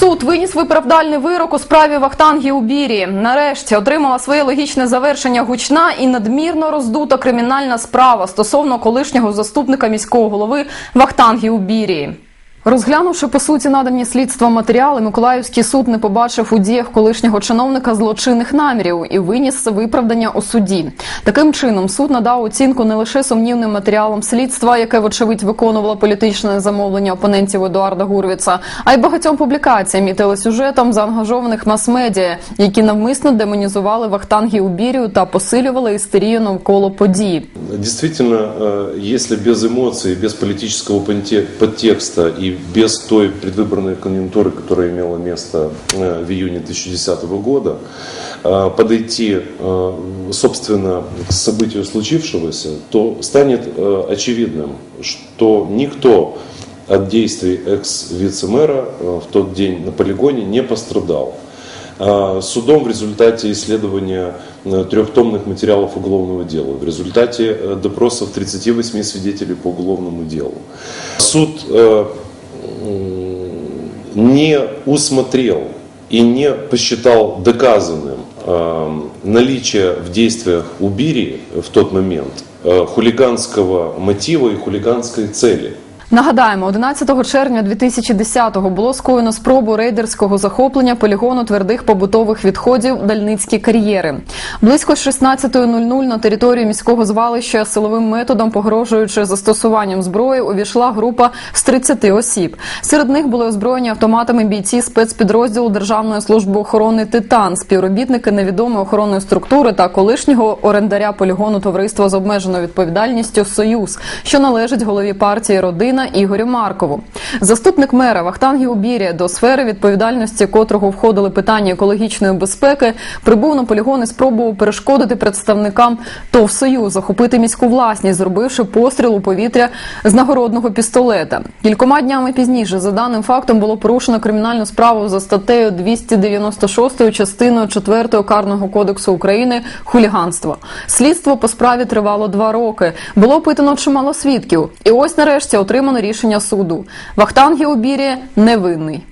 Суд виніс виправдальний вирок у справі Вахтангі у Бірі. Нарешті отримала своє логічне завершення гучна і надмірно роздута кримінальна справа стосовно колишнього заступника міського голови Вахтангі у Убірі. Розглянувши по суті надані слідством матеріали, Миколаївський суд не побачив у діях колишнього чиновника злочинних намірів і виніс виправдання у суді. Таким чином, суд надав оцінку не лише сумнівним матеріалам слідства, яке вочевидь виконувало політичне замовлення опонентів Едуарда Гурвіца, а й багатьом публікаціям і телесюжетам заангажованих мас-медіа, які навмисно демонізували Вахтангі Убірію та посилювали істерію навколо подій. Действительно, э, если без эмоций, без политического подтекста и без той предвыборной конъюнктуры, которая имела место э, в июне 2010 года, э, подойти, собственно, к событию случившегося, то станет очевидным, что никто от действий экс-вице-мэра в тот день на полигоне не пострадал. А, Судом в результате исследования э, трехтомных материалов уголовного дела, в результате э, допросов 38 свидетелей по уголовному делу. Суд э, не усмотрел и не посчитал доказанным наличие в действиях Убири в тот момент хулиганского мотива и хулиганской цели. Нагадаємо, 11 червня 2010-го було скоєно спробу рейдерського захоплення полігону твердих побутових відходів Дальницькі кар'єри. Близько 16.00 на територію міського звалища силовим методом, погрожуючи застосуванням зброї, увійшла група з 30 осіб. Серед них були озброєні автоматами бійці спецпідрозділу Державної служби охорони Титан, співробітники невідомої охоронної структури та колишнього орендаря полігону товариства з обмеженою відповідальністю Союз, що належить голові партії Родина Ігорю Маркову. Заступник мера Вахтангі Убірія, до сфери відповідальності котрого входили питання екологічної безпеки, прибув на полігон і спробував перешкодити представникам ТОВ «Союз» захопити міську власність, зробивши постріл у повітря з нагородного пістолета. Кількома днями пізніше, за даним фактом, було порушено кримінальну справу за статтею 296 частиною 4 Карного кодексу України хуліганство. Слідство по справі тривало два роки. Було опитано чимало свідків. І ось нарешті отримано рішення суду. Вахтангі Убірі невинний.